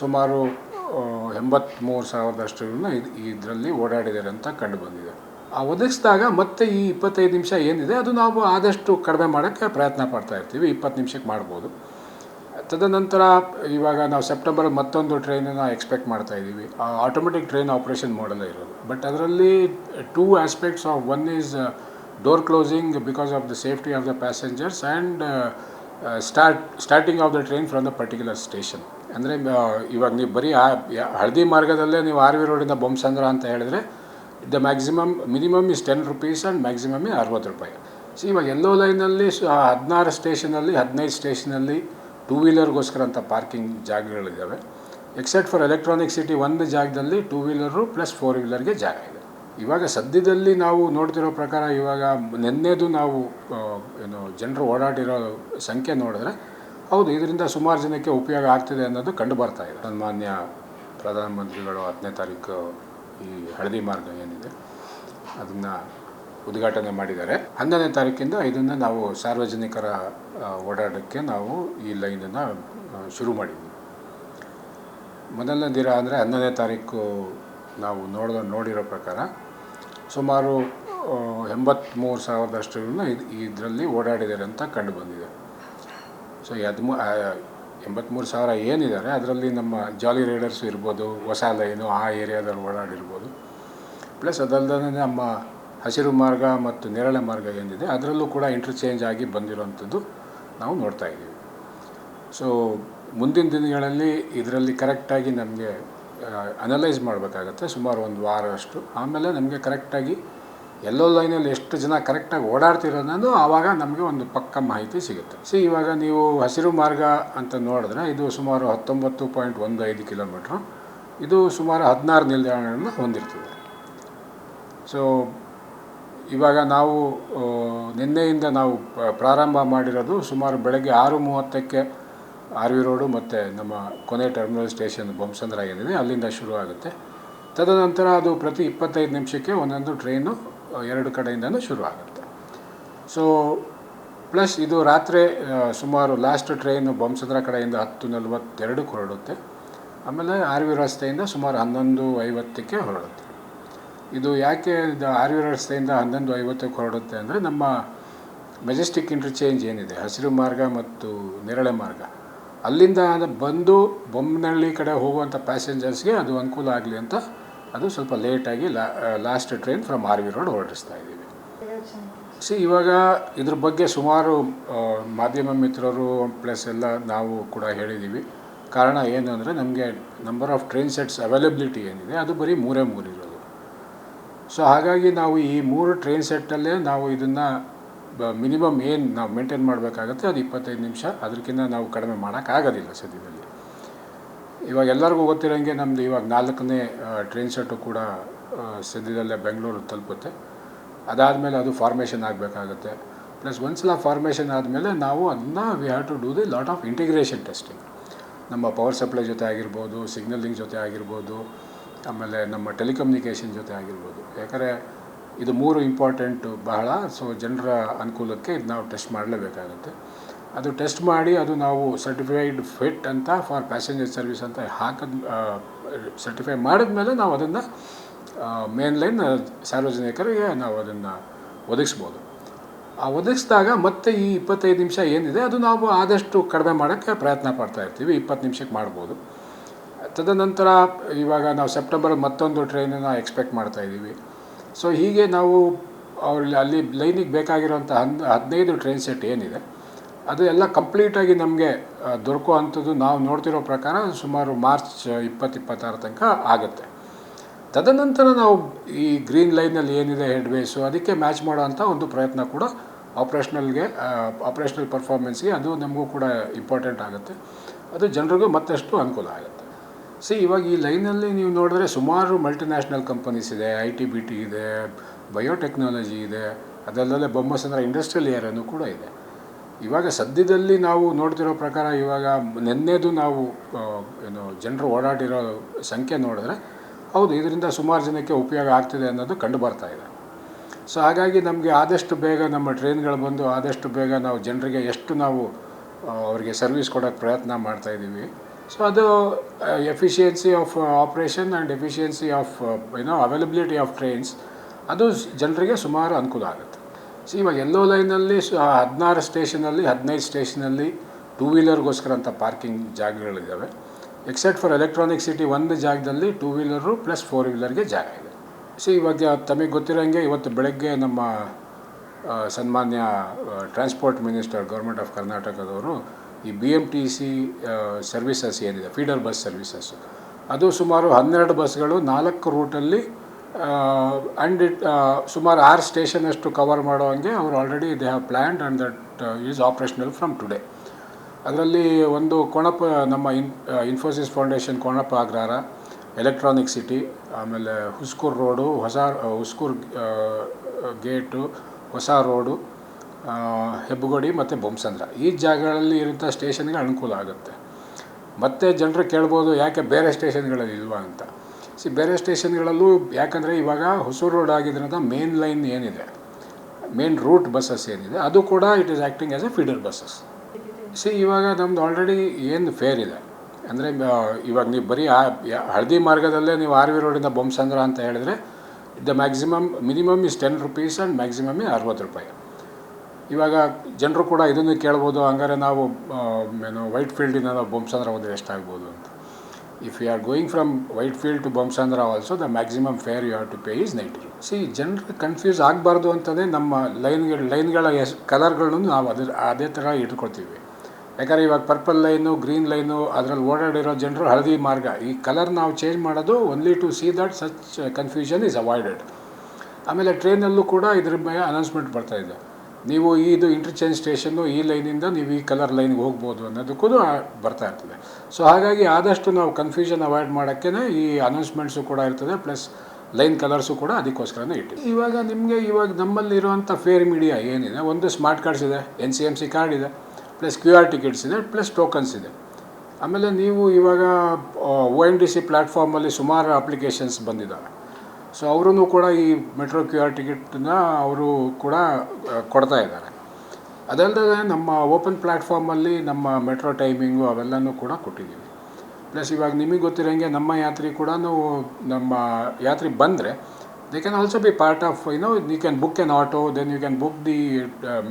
ಸುಮಾರು ಎಂಬತ್ತ್ಮೂರು ಸಾವಿರದಷ್ಟು ಇದು, ಇದರಲ್ಲಿ ಓಡಾಡಿದ್ದಾರೆ ಅಂತ ಕಂಡು ಬಂದಿದೆ ಆ ಒದಗಿಸಿದಾಗ ಮತ್ತೆ ಈ ಇಪ್ಪತ್ತೈದು ನಿಮಿಷ ಏನಿದೆ, ಅದು ನಾವು ಆದಷ್ಟು ಕಡಿಮೆ ಮಾಡೋಕ್ಕೆ ಪ್ರಯತ್ನ ಪಡ್ತಾ ಇರ್ತೀವಿ, ಇಪ್ಪತ್ತು ನಿಮಿಷಕ್ಕೆ ಮಾಡ್ಬೋದು. ತದನಂತರ ಇವಾಗ ನಾವು ಸೆಪ್ಟೆಂಬರ್ ಮತ್ತೊಂದು ಟ್ರೈನನ್ನು ಎಕ್ಸ್ಪೆಕ್ಟ್ ಮಾಡ್ತಾ ಇದ್ದೀವಿ. ಆಟೋಮೆಟಿಕ್ ಟ್ರೈನ್ ಆಪ್ರೇಷನ್ ಮಾಡಲೇ ಇರೋದು. ಬಟ್ ಅದರಲ್ಲಿ two aspects of one is door closing because of the safety of the passengers and start, starting of the train from the particular station. ಅಂದರೆ ಇವಾಗ ನೀವು ಬರೀ ಆ ಹಳದಿ ಮಾರ್ಗದಲ್ಲೇ ನೀವು ಆರ್ ವಿ ರೋಡಿಂದ ಬೊಮ್ಮಸಂದ್ರ ಅಂತ ಹೇಳಿದ್ರೆ, the maximum, minimum is ten rupees and maximum ಅರವತ್ತು ರೂಪಾಯಿ. ಸೊ ಇವಾಗ ಎಲ್ಲೋ ಲೈನಲ್ಲಿ ಹದಿನಾರು ಸ್ಟೇಷನಲ್ಲಿ, ಹದಿನೈದು ಸ್ಟೇಷನಲ್ಲಿ ಟೂ ವೀಲರ್ಗೋಸ್ಕರ ಅಂತ ಪಾರ್ಕಿಂಗ್ ಜಾಗಗಳಿದ್ದಾವೆ ಎಕ್ಸೆಪ್ಟ್ ಫಾರ್ ಎಲೆಕ್ಟ್ರಾನಿಕ್ ಸಿಟಿ ಒಂದು ಜಾಗದಲ್ಲಿ ಟೂ ವೀಲರು ಪ್ಲಸ್ ಫೋರ್ ವೀಲರ್ಗೆ ಜಾಗ ಇದೆ. ಇವಾಗ ಸದ್ಯದಲ್ಲಿ ನಾವು ನೋಡ್ತಿರೋ ಪ್ರಕಾರ ಇವಾಗ ನೆನ್ನೆದು ನಾವು ಏನು ಜನರು ಓಡಾಡಿರೋ ಸಂಖ್ಯೆ ನೋಡಿದ್ರೆ ಹೌದು, ಇದರಿಂದ ಸುಮಾರು ಜನಕ್ಕೆ ಉಪಯೋಗ ಆಗ್ತಿದೆ ಅನ್ನೋದು ಕಂಡು ಬರ್ತಾ ಇದೆ. ಸನ್ಮಾನ್ಯ ಪ್ರಧಾನಮಂತ್ರಿಗಳು ಹತ್ತನೇ ತಾರೀಕು ಈ ಹಳದಿ ಮಾರ್ಗ ಏನಿದೆ, ಅದನ್ನು ಉದ್ಘಾಟನೆ ಮಾಡಿದ್ದಾರೆ. ಹನ್ನೊಂದನೇ ತಾರೀಕಿಂದ ಇದನ್ನು ನಾವು ಸಾರ್ವಜನಿಕರ ಓಡಾಡೋಕ್ಕೆ ನಾವು ಈ ಲೈನನ್ನು ಶುರು ಮಾಡಿದ್ವಿ. ಮೊದಲನೇ ದಿನ ಅಂದರೆ ಹನ್ನೊಂದನೇ ತಾರೀಕು ನಾವು ನೋಡಿದ ನೋಡಿರೋ ಪ್ರಕಾರ ಸುಮಾರು ಎಂಬತ್ತ್ಮೂರು ಸಾವಿರದಷ್ಟು ಇದು ಇದರಲ್ಲಿ ಓಡಾಡಿದ್ದಾರೆ ಅಂತ ಕಂಡು ಬಂದಿದೆ. ಸೊ ಹದಿಮೂ ಎಂಬತ್ತ್ಮೂರು ಸಾವಿರ ಏನಿದ್ದಾರೆ, ಅದರಲ್ಲಿ ನಮ್ಮ ಜಾಲಿ ರೈಡರ್ಸ್ ಇರ್ಬೋದು, ಹೊಸ ಲೈನು ಆ ಏರಿಯಾದಲ್ಲಿ ಓಡಾಡಿರ್ಬೋದು. ಪ್ಲಸ್ ಅದಲ್ಲದೆ ನಮ್ಮ ಹಸಿರು ಮಾರ್ಗ ಮತ್ತು ನೇರಳೆ ಮಾರ್ಗ ಏನಿದೆ, ಅದರಲ್ಲೂ ಕೂಡ ಇಂಟರ್ಚೇಂಜ್ ಆಗಿ ಬಂದಿರೋವಂಥದ್ದು ನಾವು ನೋಡ್ತಾ ಇದ್ದೀವಿ. ಸೊ ಮುಂದಿನ ದಿನಗಳಲ್ಲಿ ಇದರಲ್ಲಿ ಕರೆಕ್ಟಾಗಿ ನಮಗೆ ಅನಲೈಸ್ ಮಾಡಬೇಕಾಗತ್ತೆ, ಸುಮಾರು ಒಂದು ವಾರ ಅಷ್ಟು ಆಮೇಲೆ ನಮಗೆ ಕರೆಕ್ಟಾಗಿ ಎಲ್ಲೋ ಲೈನಲ್ಲಿ ಎಷ್ಟು ಜನ ಕರೆಕ್ಟಾಗಿ ಓಡಾಡ್ತಿರೋದನ್ನು ಆವಾಗ ನಮಗೆ ಒಂದು ಪಕ್ಕ ಮಾಹಿತಿ ಸಿಗುತ್ತೆ. ಸಿ, ಇವಾಗ ನೀವು ಹಸಿರು ಮಾರ್ಗ ಅಂತ ನೋಡಿದ್ರೆ ಇದು ಸುಮಾರು ಹತ್ತೊಂಬತ್ತು ಪಾಯಿಂಟ್ ಒಂದು ಐದು ಕಿಲೋಮೀಟ್ರು. ಇದು ಸುಮಾರು ಹದಿನಾರು ನಿಲ್ದಾಣಗಳನ್ನು ಹೊಂದಿರ್ತದೆ. ಸೊ, ಇವಾಗ ನಾವು ನಿನ್ನೆಯಿಂದ ನಾವು ಪ್ರಾರಂಭ ಮಾಡಿರೋದು ಸುಮಾರು ಬೆಳಗ್ಗೆ ಆರು ಮೂವತ್ತಕ್ಕೆ ಆರ್ ವಿ ರೋಡು ಮತ್ತು ನಮ್ಮ ಕೊನೆ ಟರ್ಮಿನಲ್ ಸ್ಟೇಷನ್ ಬೊಮ್ಸಂದ್ರ ಏನಿದೆ ಅಲ್ಲಿಂದ ಶುರು ಆಗುತ್ತೆ ತದನಂತರ ಅದು ಪ್ರತಿ ಇಪ್ಪತ್ತೈದು ನಿಮಿಷಕ್ಕೆ ಒಂದೊಂದು ಟ್ರೈನು ಎರಡು ಕಡೆಯಿಂದನೂ ಶುರು ಆಗುತ್ತೆ ಸೊ ಪ್ಲಸ್ ಇದು ರಾತ್ರಿ ಸುಮಾರು ಲಾಸ್ಟ್ ಟ್ರೈನು ಬೊಮ್ಮಸಂದ್ರ ಕಡೆಯಿಂದ ಹತ್ತು ನಲವತ್ತೆರಡಕ್ಕೆ ಹೊರಡುತ್ತೆ. ಆಮೇಲೆ ಆರ್ ವಿ ರಸ್ತೆಯಿಂದ ಸುಮಾರು ಹನ್ನೊಂದು ಐವತ್ತಕ್ಕೆ ಹೊರಡುತ್ತೆ. ಇದು ಯಾಕೆ ಆರ್ ವಿ ರಸ್ತೆಯಿಂದ ಹನ್ನೊಂದು ಐವತ್ತಕ್ಕೆ ಹೊರಡುತ್ತೆ ಅಂದರೆ ನಮ್ಮ ಮೆಜೆಸ್ಟಿಕ್ ಇಂಟರ್ಚೇಂಜ್ ಏನಿದೆ, ಹಸಿರು ಮಾರ್ಗ ಮತ್ತು ನೇರಳೆ ಮಾರ್ಗ. ಅಲ್ಲಿಂದ ಬಂದು ಬೊಮ್ಮನಹಳ್ಳಿ ಕಡೆ ಹೋಗುವಂಥ ಪ್ಯಾಸೆಂಜರ್ಸ್ಗೆ ಅದು ಅನುಕೂಲ ಆಗಲಿ ಅಂತ ಅದು ಸ್ವಲ್ಪ ಲೇಟಾಗಿ ಲಾ last train from R V road ಹೊರಡಿಸ್ತಾ ಇದ್ದೀವಿ. ಸಿ ಇವಾಗ ಇದ್ರ ಬಗ್ಗೆ ಸುಮಾರು ಮಾಧ್ಯಮ ಮಿತ್ರರು ಪ್ಲಸ್ ಎಲ್ಲ ನಾವು ಕೂಡ ಹೇಳಿದ್ದೀವಿ. ಕಾರಣ ಏನು ಅಂದರೆ ನಮಗೆ number of train sets availability ಏನಿದೆ ಅದು ಬರೀ ಮೂರೇ ಮೂರಿರೋದು ಇರೋದು. ಸೊ ಹಾಗಾಗಿ ನಾವು ಈ ಮೂರು ಟ್ರೈನ್ ಸೆಟ್ಟಲ್ಲೇ ನಾವು ಇದನ್ನು ಮಿನಿಮಮ್ ಏನು ನಾವು ಮೇಂಟೈನ್ ಮಾಡಬೇಕಾಗತ್ತೆ ಅದು ಇಪ್ಪತ್ತೈದು ನಿಮಿಷ ಅದಕ್ಕಿಂತ ನಾವು ಕಡಿಮೆ ಮಾಡೋಕ್ಕಾಗೋದಿಲ್ಲ ಸದ್ಯದಲ್ಲಿ. ಇವಾಗ ಎಲ್ಲರಿಗೂ ಗೊತ್ತಿರೋಂಗೆ ನಮ್ಮದು ಇವಾಗ ನಾಲ್ಕನೇ ಟ್ರೈನ್ ಸೆಟ್ಟು ಕೂಡ ಸದ್ಯದಲ್ಲೇ ಬೆಂಗಳೂರು ತಲುಪುತ್ತೆ. ಅದಾದಮೇಲೆ ಅದು ಫಾರ್ಮೇಷನ್ ಆಗಬೇಕಾಗುತ್ತೆ. ಪ್ಲಸ್ ಒಂದ್ಸಲ ಫಾರ್ಮೇಷನ್ ಆದಮೇಲೆ ನಾವು ಅನ್ನ we have to do the lot of integration testing ನಮ್ಮ ಪವರ್ ಸಪ್ಲೈ ಜೊತೆ ಆಗಿರ್ಬೋದು ಸಿಗ್ನಲಿಂಗ್ ಜೊತೆ ಆಗಿರ್ಬೋದು, ಆಮೇಲೆ ನಮ್ಮ ಟೆಲಿಕಮ್ಯುನಿಕೇಷನ್ ಜೊತೆ ಆಗಿರ್ಬೋದು. ಯಾಕಂದರೆ ಇದು ಮೂರು ಇಂಪಾರ್ಟೆಂಟು ಬಹಳ ಸೊ ಜನರ ಅನುಕೂಲಕ್ಕೆ ಇದು ನಾವು ಟೆಸ್ಟ್ ಮಾಡಲೇಬೇಕಾಗುತ್ತೆ. ಅದು ಟೆಸ್ಟ್ ಮಾಡಿ ಅದು ನಾವು ಸರ್ಟಿಫೈಡ್ ಫಿಟ್ ಅಂತ ಫಾರ್ ಪ್ಯಾಸೆಂಜರ್ ಸರ್ವಿಸ್ ಅಂತ ಹಾಕಿದ ಸರ್ಟಿಫೈ ಮಾಡಿದ್ಮೇಲೆ ನಾವು ಅದನ್ನು ಮೇನ್ ಲೈನ್ ಸಾರ್ವಜನಿಕರಿಗೆ ನಾವು ಅದನ್ನು ಒದಗಿಸ್ಬೋದು. ಆ ಒದಗಿಸಿದಾಗ ಮತ್ತೆ ಈ ಇಪ್ಪತ್ತೈದು ನಿಮಿಷ ಏನಿದೆ ಅದು ನಾವು ಆದಷ್ಟು ಕಡಿಮೆ ಮಾಡೋಕ್ಕೆ ಪ್ರಯತ್ನ ಪಡ್ತಾ ಇರ್ತೀವಿ, ಇಪ್ಪತ್ತು ನಿಮಿಷಕ್ಕೆ ಮಾಡ್ಬೋದು. ತದನಂತರ ಇವಾಗ ನಾವು ಸೆಪ್ಟೆಂಬರ್ ಮತ್ತೊಂದು ಟ್ರೈನನ್ನು ಎಕ್ಸ್ಪೆಕ್ಟ್ ಮಾಡ್ತಾ ಇದ್ದೀವಿ. ಸೊ ಹೀಗೆ ನಾವು ಅವ್ರಲ್ಲಿ ಅಲ್ಲಿ ಲೈನಿಗೆ ಬೇಕಾಗಿರುವಂಥ ಹನ್ ಹದಿನೈದು ಟ್ರೈನ್ ಸೆಟ್ ಏನಿದೆ ಅದು ಎಲ್ಲ ಕಂಪ್ಲೀಟಾಗಿ ನಮಗೆ ದೊರಕೋ ಅಂಥದ್ದು ನಾವು ನೋಡ್ತಿರೋ ಪ್ರಕಾರ ಸುಮಾರು ಮಾರ್ಚ್ ಇಪ್ಪತ್ತು ಇಪ್ಪತ್ತಾರು ತನಕ ಆಗುತ್ತೆ. ತದನಂತರ ನಾವು ಈ ಗ್ರೀನ್ ಲೈನಲ್ಲಿ ಏನಿದೆ ಹೆಡ್ವೇಸು ಅದಕ್ಕೆ ಮ್ಯಾಚ್ ಮಾಡೋವಂಥ ಒಂದು ಪ್ರಯತ್ನ ಕೂಡ ಆಪ್ರೇಷ್ನಲ್ಗೆ ಆಪ್ರೇಷ್ನಲ್ ಪರ್ಫಾರ್ಮೆನ್ಸ್ಗೆ ಅದು ನಮಗೂ ಕೂಡ ಇಂಪಾರ್ಟೆಂಟ್ ಆಗುತ್ತೆ. ಅದು ಜನರಿಗೂ ಮತ್ತಷ್ಟು ಅನುಕೂಲ ಆಗುತ್ತೆ. ಸಿ ಇವಾಗ ಈ ಲೈನಲ್ಲಿ ನೀವು ನೋಡಿದ್ರೆ ಸುಮಾರು ಮಲ್ಟಿನ್ಯಾಷನಲ್ ಕಂಪನೀಸ್ ಇದೆ ಐ ಟಿ ಬಿ ಟಿ ಇದೆ ಬಯೋಟೆಕ್ನಾಲಜಿ ಇದೆ ಅದಲ್ಲದೆ ಬೊಮ್ಮಸಂದ್ರ ಇಂಡಸ್ಟ್ರಿಯಲ್ ಏರಿಯಾನು ಕೂಡ ಇದೆ. ಇವಾಗ ಸದ್ಯದಲ್ಲಿ ನಾವು ನೋಡ್ತಿರೋ ಪ್ರಕಾರ ಇವಾಗ ನೆನ್ನೆದು ನಾವು ಏನು, ಜನರು ಓಡಾಡಿರೋ ಸಂಖ್ಯೆ ನೋಡಿದ್ರೆ ಹೌದು, ಇದರಿಂದ ಸುಮಾರು ಜನಕ್ಕೆ ಉಪಯೋಗ ಆಗ್ತಿದೆ ಅನ್ನೋದು ಕಂಡು ಬರ್ತಾ ಇದೆ. ಸೊ ಹಾಗಾಗಿ ನಮಗೆ ಆದಷ್ಟು ಬೇಗ ನಮ್ಮ ಟ್ರೈನ್ಗಳು ಬಂದು ಆದಷ್ಟು ಬೇಗ ನಾವು ಜನರಿಗೆ ಎಷ್ಟು ನಾವು ಅವರಿಗೆ ಸರ್ವಿಸ್ ಕೊಡೋಕ್ಕೆ ಪ್ರಯತ್ನ ಮಾಡ್ತಾಯಿದ್ದೀವಿ ಸೊ ಅದು efficiency of operation and efficiency of ಏನೋ, ಅವೈಲಬಿಲಿಟಿ ಆಫ್ ಟ್ರೈನ್ಸ್, ಅದು ಜನರಿಗೆ ಸುಮಾರು ಅನುಕೂಲ ಆಗುತ್ತೆ. ಸೊ ಇವಾಗ ಎಲ್ಲೋ ಲೈನಲ್ಲಿ ಸು ಹದಿನಾರು ಸ್ಟೇಷನಲ್ಲಿ, ಹದಿನೈದು ಸ್ಟೇಷನಲ್ಲಿ ಟೂ ವೀಲರ್ಗೋಸ್ಕರ ಅಂತ ಪಾರ್ಕಿಂಗ್ ಜಾಗಗಳಿದ್ದಾವೆ. ಎಕ್ಸೆಪ್ಟ್ ಫಾರ್ ಎಲೆಕ್ಟ್ರಾನಿಕ್ ಸಿಟಿ ಒಂದು ಜಾಗದಲ್ಲಿ ಟೂ ವೀಲರು ಪ್ಲಸ್ ಫೋರ್ ವೀಲರ್ಗೆ ಜಾಗ ಇದೆ. ಸೊ ಇವಾಗ ತಮಗೆ ಗೊತ್ತಿರೋಂಗೆ ಇವತ್ತು ಬೆಳಗ್ಗೆ ನಮ್ಮ ಸನ್ಮಾನ್ಯ ಟ್ರಾನ್ಸ್ಪೋರ್ಟ್ ಮಿನಿಸ್ಟರ್ ಗೌರ್ಮೆಂಟ್ ಆಫ್ ಕರ್ನಾಟಕದವರು ಈ B M T C services ಏನಿದೆ ಫೀಡರ್ ಬಸ್ ಸರ್ವಿಸಸ್ಸು ಅದು ಸುಮಾರು ಹನ್ನೆರಡು ಬಸ್ಗಳು ನಾಲ್ಕು ರೂಟಲ್ಲಿ ಆ್ಯಂಡ್ ಇಟ್ ಸುಮಾರು ಆರು ಸ್ಟೇಷನ್ ಅಷ್ಟು ಕವರ್ ಮಾಡೋ ಹಂಗೆ ಅವರು already they have planned and that is operational from today ಅದರಲ್ಲಿ ಒಂದು ಕೊಣಪ, ನಮ್ಮ in Infosys foundation Konapa Agrahara electronic city ಆಮೇಲೆ ಹುಸ್ಕೂರು ರೋಡು, ಹೊಸ ಹುಸ್ಕೂರು ಗೇಟು, ಹೊಸ ರೋಡು ಹೆಬ್ಬಗೋಡಿ ಮತ್ತು ಬೊಮ್ಮಸಂದ್ರ ಈ ಜಾಗಗಳಲ್ಲಿ ಇರುವಂಥ ಸ್ಟೇಷನ್ಗೆ ಅನುಕೂಲ ಆಗುತ್ತೆ. ಮತ್ತು ಜನರು ಕೇಳ್ಬೋದು ಯಾಕೆ ಬೇರೆ ಸ್ಟೇಷನ್ಗಳಲ್ಲಿ ಇಲ್ವಾ ಅಂತ. ಸಿ, ಬೇರೆ ಸ್ಟೇಷನ್ಗಳಲ್ಲೂ ಯಾಕಂದರೆ ಇವಾಗ ಹೊಸೂರು ರೋಡ್ ಆಗಿದ್ದರಿಂದ ಮೇನ್ ಲೈನ್ ಏನಿದೆ ಮೇನ್ ರೂಟ್ ಬಸ್ಸಸ್ ಏನಿದೆ, ಅದು ಕೂಡ it is acting as a feeder buses see ಇವಾಗ ನಮ್ದು ಆಲ್ರೆಡಿ ಏನು ಫೇರ್ ಇದೆ ಅಂದರೆ ಇವಾಗ ನೀವು ಬರೀ ಹಳದಿ ಮಾರ್ಗದಲ್ಲೇ ನೀವು ಆರ್ ವಿ ರೋಡಿಂದ ಬೊಮ್ಮಸಂದ್ರ ಅಂತ ಹೇಳಿದ್ರೆ the maximum minimum is ten rupees and maximum ಅರವತ್ತು ರೂಪಾಯಿ. ಇವಾಗ ಜನರು ಕೂಡ ಇದನ್ನು ಕೇಳ್ಬೋದು, ಹಂಗಾರೆ ನಾವು ಏನು ವೈಟ್ ಫೀಲ್ಡಿಂದ ನಾವು ಬೊಮ್ಮಸಂದ್ರ ಹೋದ್ರೆ ಎಷ್ಟಾಗ್ಬೋದು ಅಂತ. If you are going from whitefield to Bommasandra also the maximum fare you have to pay is ninety see ಜನರು ಕನ್ಫ್ಯೂಸ್ ಆಗಬಾರ್ದು ಅಂತಲೇ ನಮ್ಮ ಲೈನ್ಗಳು ಲೈನ್ಗಳ ಎಸ್ ಕಲರ್ಗಳನ್ನು ನಾವು ಅದ್ರ ಅದೇ ಥರ ಇಟ್ಕೊಳ್ತೀವಿ. ಯಾಕಂದರೆ ಇವಾಗ ಪರ್ಪಲ್ ಲೈನು ಗ್ರೀನ್ ಲೈನು ಅದರಲ್ಲಿ ಓಡಾಡಿರೋ ಜನರು ಹಳದಿ ಮಾರ್ಗ. ಈ ಕಲರ್ ನಾವು ಚೇಂಜ್ ಮಾಡೋದು only to see that such confusion is avoided ಆಮೇಲೆ ಟ್ರೈನಲ್ಲೂ ಕೂಡ ಇದ್ರ ಬಗ್ಗೆ ಅನೌನ್ಸ್ಮೆಂಟ್ ಬರ್ತಾ ಇದೆ. ನೀವು ಇದು ಇಂಟರ್ಚೇಂಜ್ ಸ್ಟೇಷನ್ನು ಈ ಲೈನಿಂದ ನೀವು ಈ ಕಲರ್ ಲೈನ್ಗೆ ಹೋಗ್ಬೋದು ಅನ್ನೋದಕ್ಕೂ ಬರ್ತಾ ಇರ್ತದೆ. ಸೊ ಹಾಗಾಗಿ ಆದಷ್ಟು ನಾವು ಕನ್ಫ್ಯೂಷನ್ ಅವಾಯ್ಡ್ ಮಾಡೋಕ್ಕೇ ಈ ಅನೌನ್ಸ್ಮೆಂಟ್ಸು ಕೂಡ ಇರ್ತದೆ ಪ್ಲಸ್ ಲೈನ್ ಕಲರ್ಸು ಕೂಡ ಅದಕ್ಕೋಸ್ಕರನೇ ಇಟ್ಟು ಇವಾಗ ನಿಮಗೆ ಇವಾಗ ನಮ್ಮಲ್ಲಿ ಇರುವಂಥ ಫೇರ್ ಮೀಡಿಯಾ ಏನಿದೆ, ಒಂದು ಸ್ಮಾರ್ಟ್ ಕಾರ್ಡ್ಸ್ ಇದೆ N C M C card ಇದೆ ಪ್ಲಸ್ ಕ್ಯೂ ಆರ್ ಟಿಕೆಟ್ಸ್ ಇದೆ ಪ್ಲಸ್ ಟೋಕನ್ಸ್ ಇದೆ. ಆಮೇಲೆ ನೀವು ಇವಾಗ ಒ ಎನ್ ಡಿ ಸಿ ಪ್ಲ್ಯಾಟ್ಫಾರ್ಮಲ್ಲಿ ಸುಮಾರು ಅಪ್ಲಿಕೇಶನ್ಸ್ ಬಂದಿದ್ದಾವೆ ಸೊ ಅವರೂ ಕೂಡ ಈ ಮೆಟ್ರೋ ಕ್ಯೂ ಆರ್ ಟಿಕೆಟನ್ನ ಅವರು ಕೂಡ ಕೊಡ್ತಾ ಇದ್ದಾರೆ. ಅದಲ್ಲದೆ ನಮ್ಮ ಓಪನ್ ಪ್ಲ್ಯಾಟ್ಫಾರ್ಮಲ್ಲಿ ನಮ್ಮ ಮೆಟ್ರೋ ಟೈಮಿಂಗು ಅವೆಲ್ಲನೂ ಕೂಡ ಕೊಟ್ಟಿದ್ದೀವಿ. ಪ್ಲಸ್ ಇವಾಗ ನಿಮಗೆ ಗೊತ್ತಿರೋಂಗೆ ನಮ್ಮ ಯಾತ್ರಿ ಕೂಡ ನಮ್ಮ ಯಾತ್ರಿ ಬಂದರೆ they can also be part of you know you can book an auto then you can book the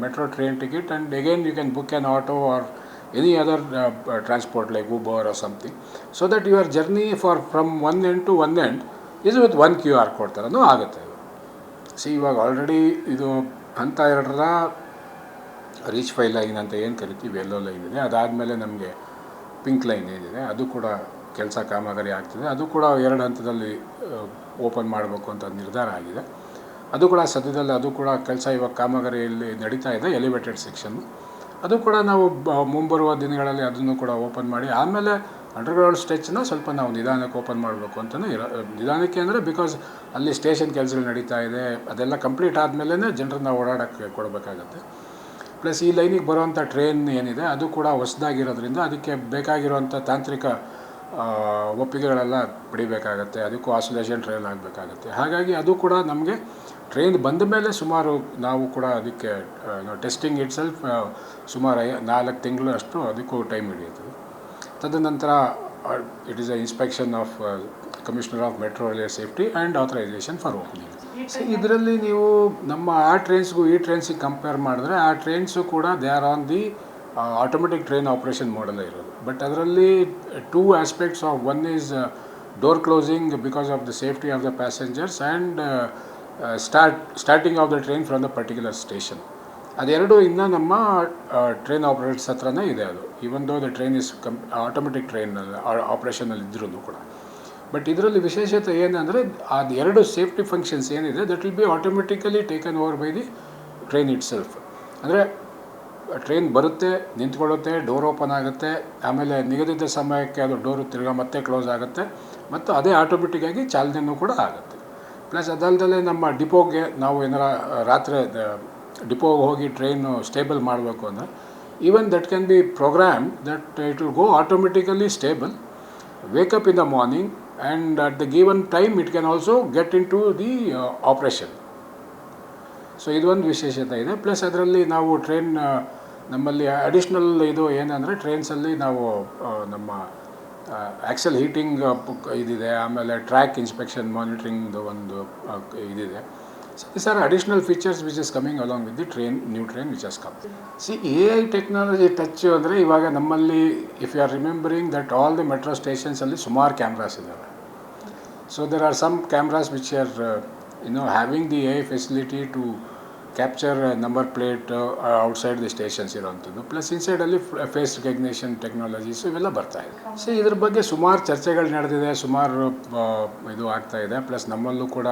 metro train ticket and again you can book an auto or any other transport like Uber or something so that your journey for from one end to one end ಇದು with one Q R code ಥರನೂ ಆಗುತ್ತೆ C ಇವಾಗ already ಇದು ಹಂತ ಎರಡರ reach five line ಅಂತ ಏನು ಕರಿತೀವಿ? ಎಲ್ಲೋ ಲೈನ್ ಇದೆ. ಅದಾದಮೇಲೆ ನಮಗೆ ಪಿಂಕ್ ಲೈನ್ ಏನಿದೆ, ಅದು ಕೂಡ ಕೆಲಸ ಕಾಮಗಾರಿ ಆಗ್ತಿದೆ. ಅದು ಕೂಡ ಎರಡು ಹಂತದಲ್ಲಿ ಓಪನ್ ಮಾಡಬೇಕು ಅಂತ ನಿರ್ಧಾರ ಆಗಿದೆ. ಅದು ಕೂಡ ಸದ್ಯದಲ್ಲಿ ಅದು ಕೂಡ ಕೆಲಸ ಇವಾಗ ಕಾಮಗಾರಿಯಲ್ಲಿ ನಡೀತಾ ಇದೆ ಎಲಿವೇಟೆಡ್ ಸೆಕ್ಷನ್ನು ಅದು ಕೂಡ ನಾವು ಮುಂಬರುವ ದಿನಗಳಲ್ಲಿ ಅದನ್ನು ಕೂಡ ಓಪನ್ ಮಾಡಿ, ಆಮೇಲೆ ಅಂಡರ್ಗ್ರೌಂಡ್ ಸ್ಟೆಚ್ನ ಸ್ವಲ್ಪ ನಾವು ನಿಧಾನಕ್ಕೆ ಓಪನ್ ಮಾಡಬೇಕು ಅಂತಲೂ ಇರೋ ನಿಧಾನಕ್ಕೆ ಅಂದರೆ ಬಿಕಾಸ್ ಅಲ್ಲಿ ಸ್ಟೇಷನ್ ಕೆಲಸಗಳು ನಡೀತಾ ಇದೆ, ಅದೆಲ್ಲ ಕಂಪ್ಲೀಟ್ ಆದಮೇಲೆ ಜನರನ್ನ ಓಡಾಡೋಕ್ಕೆ ಕೊಡಬೇಕಾಗತ್ತೆ. ಪ್ಲಸ್ ಈ ಲೈನಿಗೆ ಬರುವಂಥ ಟ್ರೈನ್ ಏನಿದೆ, ಅದು ಕೂಡ ಹೊಸದಾಗಿರೋದ್ರಿಂದ ಅದಕ್ಕೆ ಬೇಕಾಗಿರುವಂಥ ತಾಂತ್ರಿಕ ಒಪ್ಪಿಗೆಗಳೆಲ್ಲ ಪಡಿಬೇಕಾಗತ್ತೆ. ಅದಕ್ಕೂ ಆಸೋಲೇಷನ್ ಟ್ರೈನ್ ಆಗಬೇಕಾಗತ್ತೆ. ಹಾಗಾಗಿ ಅದು ಕೂಡ ನಮಗೆ ಟ್ರೈನ್ ಬಂದ ಮೇಲೆ ಸುಮಾರು ನಾವು ಕೂಡ ಅದಕ್ಕೆ ಟೆಸ್ಟಿಂಗ್ ಇಟ್ಸೆಲ್ಫ್ ಸುಮಾರು ನಾಲ್ಕು ತಿಂಗಳು ಅಷ್ಟು ಅದಕ್ಕೂ ಟೈಮ್ ಹಿಡಿಯುತ್ತದೆ. ತದನಂತರ it is a inspection of commissioner of metro railway safety and authorization for opening ಇದರಲ್ಲಿ ನೀವು ನಮ್ಮ ಆ ಟ್ರೈನ್ಸ್ಗೂ ಈ ಟ್ರೈನ್ಸಿಗೆ ಕಂಪೇರ್ ಮಾಡಿದ್ರೆ ಆ ಟ್ರೈನ್ಸು ಕೂಡ they are on the automatic train operation ಮಾಡಲ್ಲೇ ಇರೋದು. ಬಟ್ ಅದರಲ್ಲಿ two aspects of one is door closing because of the safety of the passengers and start starting of the train from the particular station ಅದೆರಡು ಇನ್ನು ನಮ್ಮ train operators ಹತ್ರನೇ ಇದೆ ಅದು. Even though the train is come automatic train ಆಪ್ರೇಷನಲ್ಲಿ ಇದ್ರೂ ಕೂಡ. But ಇದರಲ್ಲಿ ವಿಶೇಷತೆ ಏನಂದರೆ, ಅದು ಎರಡು ಸೇಫ್ಟಿ ಫಂಕ್ಷನ್ಸ್ ಏನಿದೆ that will be automatically taken over by the train itself ಅಂದರೆ ಟ್ರೈನ್ ಬರುತ್ತೆ, ನಿಂತ್ಕೊಳ್ಳುತ್ತೆ ಡೋರ್ ಓಪನ್ ಆಗುತ್ತೆ, ಆಮೇಲೆ ನಿಗದಿತ ಸಮಯಕ್ಕೆ ಅದು ಡೋರು ತಿರ್ಗಾ ಮತ್ತೆ ಕ್ಲೋಸ್ ಆಗುತ್ತೆ, ಮತ್ತು ಅದೇ ಆಟೋಮೆಟಿಕ್ಕಾಗಿ ಚಾಲನೆಯೂ ಕೂಡ ಆಗುತ್ತೆ. ಪ್ಲಸ್ ಅದಲ್ಲದೆ ನಮ್ಮ ಡಿಪೋಗೆ ನಾವು ಏನಾರ ರಾತ್ರಿ ಡಿಪೋಗೆ ಹೋಗಿ ಟ್ರೈನು ಸ್ಟೇಬಲ್ ಮಾಡಬೇಕು ಅಂದರೆ even that can be program that it will go automatically stable wake up in the morning and at the given time it can also get into the operation so ಇದೊಂದು ವಿಶೇಷತೆ ಇದೆ. Plus ಅದರಲ್ಲಿ ನಾವು train ನಮ್ಮಲ್ಲಿ additional ಇದು ಏನಂದರೆ ಟ್ರೈನ್ಸಲ್ಲಿ ನಾವು ನಮ್ಮ ಆ್ಯಕ್ಸಲ್ ಹೀಟಿಂಗ್ ಇದಿದೆ. ಆಮೇಲೆ ಟ್ರ್ಯಾಕ್ ಇನ್ಸ್ಪೆಕ್ಷನ್ ಮಾನಿಟ್ರಿಂಗ್ದು ಒಂದು ಇದಿದೆ. These are additional features which is coming coming along the train new train which which come see A I technology touch ಅಂದರೆ ಇವಾಗ ನಮ್ಮಲ್ಲಿ if you are remembering that all the metro ಸ್ಟೇಷನ್ಸಲ್ಲಿ ಸುಮಾರು cameras ಇದ್ದಾವೆ so there are some cameras which are you you having the A I facility to capture number plate outside the stations the ಇರೋವಂಥದ್ದು. Plus ಇನ್ಸೈಡಲ್ಲಿ face recognition technologies ಇವೆಲ್ಲ ಬರ್ತಾ ಇದೆ. So ಇದ್ರ ಬಗ್ಗೆ ಸುಮಾರು ಚರ್ಚೆಗಳು ನಡೆದಿದೆ, ಸುಮಾರು ಇದು ಆಗ್ತಾ ಇದೆ. ಪ್ಲಸ್ ನಮ್ಮಲ್ಲೂ ಕೂಡ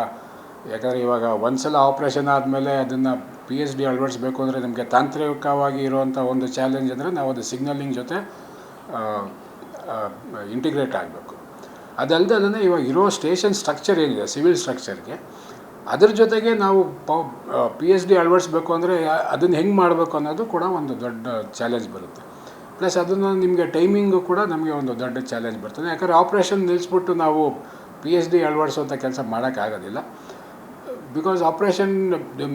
ಯಾಕಂದರೆ ಇವಾಗ ಒಂದ್ಸಲ ಆಪ್ರೇಷನ್ ಆದಮೇಲೆ ಅದನ್ನು ಪಿ ಎಚ್ ಡಿ ಅಳವಡಿಸ್ಬೇಕು ಅಂದರೆ ನಮಗೆ ತಾಂತ್ರಿಕವಾಗಿ ಇರುವಂಥ ಒಂದು ಚಾಲೆಂಜ್ ಅಂದರೆ ನಾವು ಅದು ಸಿಗ್ನಲಿಂಗ್ ಜೊತೆ ಇಂಟಿಗ್ರೇಟ್ ಆಗಬೇಕು. ಅದಲ್ಲದೆ ಅದನ್ನು ಇವಾಗ ಇರೋ ಸ್ಟೇಷನ್ ಸ್ಟ್ರಕ್ಚರ್ ಏನಿದೆ ಸಿವಿಲ್ ಸ್ಟ್ರಕ್ಚರ್ಗೆ ಅದ್ರ ಜೊತೆಗೆ ನಾವು ಪಿ ಎಚ್ ಡಿ ಅಳವಡಿಸ್ಬೇಕು ಅಂದರೆ ಅದನ್ನು ಹೆಂಗೆ ಮಾಡಬೇಕು ಅನ್ನೋದು ಕೂಡ ಒಂದು ದೊಡ್ಡ ಚಾಲೆಂಜ್ ಬರುತ್ತೆ. ಪ್ಲಸ್ ಅದನ್ನು ನಿಮಗೆ ಟೈಮಿಂಗು ಕೂಡ ನಮಗೆ ಒಂದು ದೊಡ್ಡ ಚಾಲೆಂಜ್ ಬರ್ತದೆ. ಯಾಕಂದರೆ ಆಪ್ರೇಷನ್ ನಿಲ್ಲಿಸ್ಬಿಟ್ಟು ನಾವು ಪಿ ಎಚ್ ಡಿ ಅಳವಡಿಸುವಂಥ ಕೆಲಸ ಮಾಡೋಕ್ಕಾಗೋದಿಲ್ಲ because operation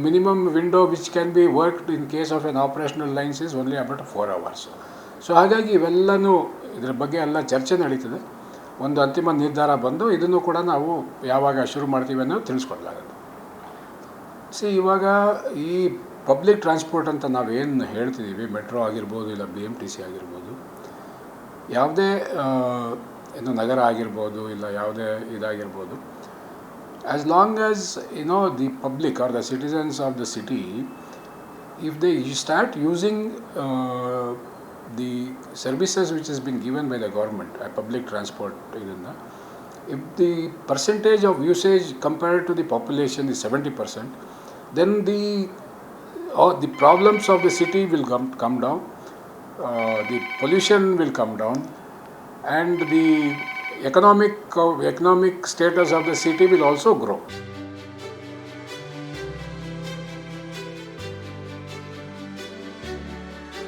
minimum window which can be worked in case of an operational lines is only about four hours so ಹಾಗಾಗಿ ಇವೆಲ್ಲನೂ ಇದ್ರ ಬಗ್ಗೆ ಎಲ್ಲ ಚರ್ಚೆ ನಡೀತದೆ. ಒಂದು ಅಂತಿಮ ನಿರ್ಧಾರ ಬಂದು ಇದನ್ನು ಕೂಡ ನಾವು ಯಾವಾಗ ಶುರು ಮಾಡ್ತೀವಿ ಅನ್ನೋದು ತಿಳಿಸ್ಕೊಡ್ಲಾಗುತ್ತೆ. ಸಿ ಇವಾಗ ಈ ಪಬ್ಲಿಕ್ ಟ್ರಾನ್ಸ್ಪೋರ್ಟ್ ಅಂತ ನಾವೇನು ಹೇಳ್ತಿದ್ದೀವಿ ಮೆಟ್ರೋ ಆಗಿರ್ಬೋದು ಇಲ್ಲ ಬಿ ಎಂ ಟಿ ಸಿ ಆಗಿರ್ಬೋದು, ಯಾವುದೇ ಏನು ನಗರ ಆಗಿರ್ಬೋದು ಇಲ್ಲ ಯಾವುದೇ ಇದಾಗಿರ್ಬೋದು as long as you know the public or the citizens of the city if they start using uh, the services which has been given by the government a public transport if the percentage of usage compared to the population is 70% then the or the problems of the city will come, come down uh, the pollution will come down and the economic, economic status of the city will also grow.